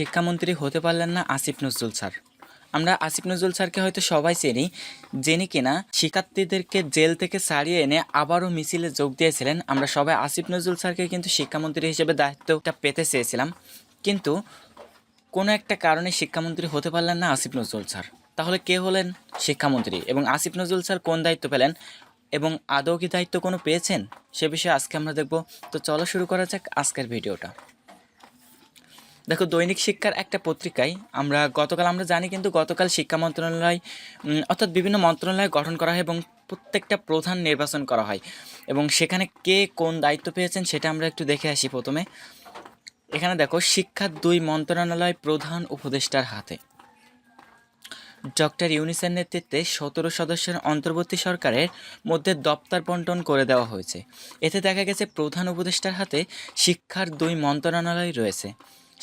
শিক্ষামন্ত্রী হতে পারলেন না আসিফ নজরুল স্যার। আমরা আসিফ নজরুল স্যারকে হয়তো সবাই চিনি, যিনি কিনা শিক্ষার্থীদেরকে জেল থেকে ছাড়িয়ে এনে আবারও মিছিলে যোগ দিয়েছিলেন। আমরা সবাই আসিফ নজরুল স্যারকে কিন্তু শিক্ষামন্ত্রী হিসেবে দায়িত্বটা পেতে চেয়েছিলাম। কিন্তু কোনো একটা কারণে শিক্ষামন্ত্রী হতে পারলেন না আসিফ নজরুল স্যার। তাহলে কে হলেন শিক্ষামন্ত্রী এবং আসিফ নজরুল স্যার কোন দায়িত্ব পেলেন এবং আদৌ কি দায়িত্ব কোনো পেয়েছেন? সে বিষয়ে আজকে আমরা দেখব। তো চলো শুরু করা যাক আজকের ভিডিওটা। দেখো, দৈনিক শিক্ষার একটা পত্রিকায় আমরা গতকাল, আমরা জানি কিন্তু গতকাল শিক্ষা মন্ত্রণালয় অর্থাৎ বিভিন্ন মন্ত্রণালয় গঠন করা হয় এবং প্রত্যেকটা প্রধান নির্বাচন করা হয়। এবং সেখানে কে কোন দায়িত্ব পেয়েছেন সেটা আমরা একটু দেখে আসি প্রথমে। এখানে দেখো, শিক্ষার দুই মন্ত্রণালয় প্রধান উপদেষ্টার হাতে। ডক্টর ইউনিসের নেতৃত্বে সতেরো সদস্যের অন্তর্বর্তী সরকারের মধ্যে দপ্তর বন্টন করে দেওয়া হয়েছে। এতে দেখা গেছে, প্রধান উপদেষ্টার হাতে শিক্ষার দুই মন্ত্রণালয় রয়েছে।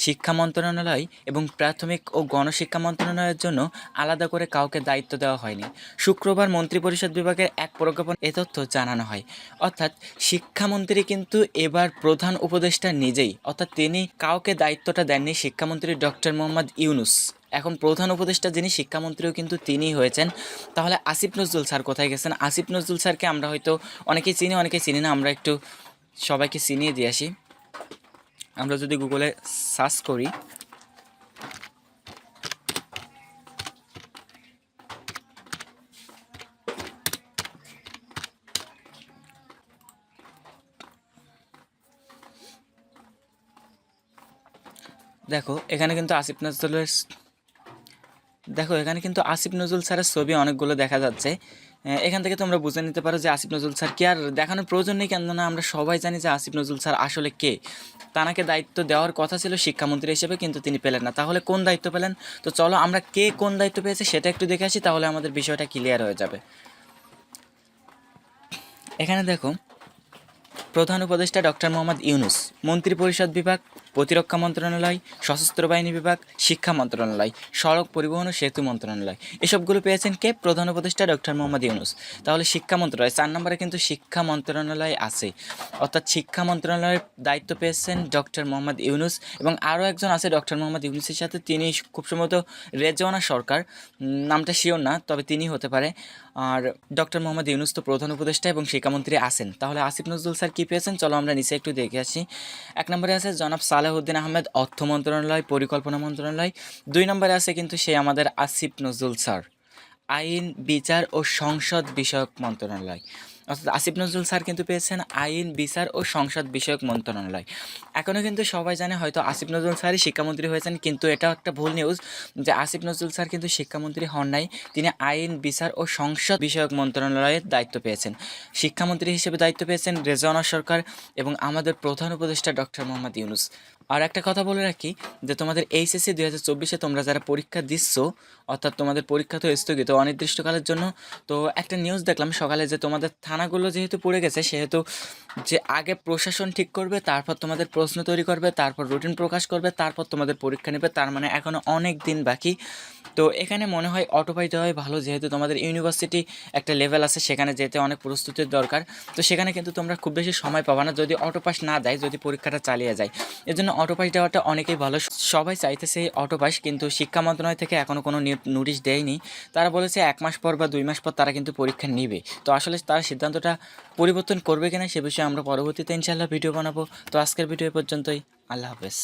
শিক্ষা মন্ত্রণালয় এবং প্রাথমিক ও গণশিক্ষা মন্ত্রণালয়ের জন্য আলাদা করে কাউকে দায়িত্ব দেওয়া হয়নি। শুক্রবার মন্ত্রিপরিষদ বিভাগের এক প্রজ্ঞাপন এ তথ্য জানানো হয়। অর্থাৎ শিক্ষামন্ত্রী কিন্তু এবার প্রধান উপদেষ্টা নিজেই, অর্থাৎ তিনি কাউকে দায়িত্বটা দেননি শিক্ষামন্ত্রী ডক্টর মোহাম্মদ ইউনুস। এখন প্রধান উপদেষ্টা যিনি, শিক্ষামন্ত্রীও কিন্তু তিনিই হয়েছেন। তাহলে আসিফ নজরুল স্যার কোথায় গেছেন? আসিফ নজরুল স্যারকে আমরা হয়তো অনেকেই চিনি অনেকেই চিনি না, আমরা একটু সবাইকে চিনিয়ে দিয়ে আসি। আমরা যদি গুগলে সার্চ করি, দেখো, এখানে কিন্তু আসিফ নজরুলের দেখো, এখানে কিন্তু আসিফ নজরুল স্যারের ছবি অনেকগুলো দেখা যাচ্ছে। এখান থেকে তোমরা বুঝে নিতে পারো যে আসিফ নজরুল স্যার কি। আর দেখানোর প্রয়োজন নেই কেন না আমরা সবাই জানি যে আসিফ নজরুল স্যার আসলে কে। তানাকে দায়িত্ব দেওয়ার কথা ছিল শিক্ষামন্ত্রী হিসেবে, কিন্তু তিনি পেলেন না। তাহলে কোন দায়িত্ব পেলেন? তো চলো আমরা কে কোন দায়িত্ব পেয়েছে সেটা একটু দেখে আসি, তাহলে আমাদের বিষয়টা ক্লিয়ার হয়ে যাবে। এখানে দেখো, প্রধান উপদেষ্টা ডক্টর মোহাম্মদ ইউনুস, মন্ত্রিপরিষদ বিভাগ প্রতিরক্ষা মন্ত্রণালয়, সশস্ত্র বাহিনী বিভাগ, শিক্ষা মন্ত্রণালয়, সড়ক পরিবহন ও সেতু মন্ত্রণালয়। এসবগুলো পেয়েছেন কে? প্রধান উপদেষ্টা ডক্টর মোহাম্মদ ইউনুস। তাহলে শিক্ষা মন্ত্রণালয়, চার নম্বরে কিন্তু শিক্ষা মন্ত্রণালয় আছে। অর্থাৎ শিক্ষা মন্ত্রণালয়ের দায়িত্ব পেয়েছেন ডক্টর মোহাম্মদ ইউনুস এবং আরও একজন আছে ডক্টর মোহাম্মদ ইউনুসের সাথে। তিনি খুব সম্ভবত রেজওয়ানা সরকার। নামটা শিওর না, তবে তিনি হতে পারে। আর ডক্টর মোহাম্মদ ইউনুস তো প্রধান উপদেষ্টা এবং শিক্ষামন্ত্রী আছেন। তাহলে আসিফ নজরুল স্যার কী পেয়েছেন? চলো আমরা নিচে একটু দেখে আসি। এক নম্বরে আছে জনাব সালেহুদ্দিন আহমেদ অর্থ মন্ত্রণালয়, পরিকল্পনা মন্ত্রণালয়। দুই নম্বরে আছে কিন্তু সে আমাদের আসিফ নজরুল স্যার। আইন, বিচার ও সংসদ বিষয়ক মন্ত্রণালয়। অর্থাৎ আসিফ নজরুল স্যার কিন্তু পেয়েছেন আইন, বিচার ও সংসদ বিষয়ক মন্ত্রণালয়। এখনও কিন্তু সবাই জানে হয়তো আসিফ নজরুল স্যারই শিক্ষামন্ত্রী হয়েছেন, কিন্তু এটা একটা ভুল নিউজ যে আসিফ নজরুল স্যার কিন্তু শিক্ষামন্ত্রী হন নাই, তিনি আইন, বিচার ও সংসদ বিষয়ক মন্ত্রণালয়ের দায়িত্ব পেয়েছেন। শিক্ষামন্ত্রী হিসেবে দায়িত্ব পেয়েছেন রেজওয়ানা সরকার এবং আমাদের প্রধান উপদেষ্টা ডক্টর মোহাম্মদ ইউনুস। আর একটা কথা বলে রাখি যে তোমাদের এইচএসসি দুই হাজার চব্বিশে তোমরা যারা পরীক্ষা দিচ্ছ, অর্থাৎ তোমাদের পরীক্ষা তো স্থগিত, অনির্দিষ্টকালের জন্য, তো একটা নিউজ দেখলাম সকালে যে তোমাদের থানাগুলো যেহেতু পড়ে গেছে, সেহেতু যে আগে প্রশাসন ঠিক করবে, তারপর তোমাদের প্রশ্ন তৈরি করবে, তারপর রুটিন প্রকাশ করবে, তারপর তোমাদের পরীক্ষা নেবে, তার মানে এখনও অনেক দিন বাকি। তো এখানে মনে হয় অটো পাই দেওয়াই ভালো, যেহেতু তোমাদের ইউনিভার্সিটি একটা লেভেল আছে, সেখানে যেতে অনেক প্রস্তুতির দরকার। তো সেখানে কিন্তু তোমরা খুব বেশি সময় পাবা না, যদি অটো পাস না দেয়, যদি পরীক্ষাটা চালিয়ে যায়। এর জন্য অটো পাস দেওয়াটা অনেকেই ভালো। সবাই চাইতেছে অটো পাস কিন্তু শিক্ষা মন্ত্রণালয় থেকে এখনও কোনো নোটিশ দেয়নি। তারা বলেছে এক মাস পর বা দুই মাস পর তারা কিন্তু পরীক্ষা নেবে। তো আসলে তারা সিদ্ধান্তটা পরিবর্তন করবে কিনা সে বিষয়ে আমরা পরবর্তীতে ইনশাল্লাহ ভিডিও বানাবো। তো আজকের ভিডিও পর্যন্তই। আল্লাহ হাফেজ।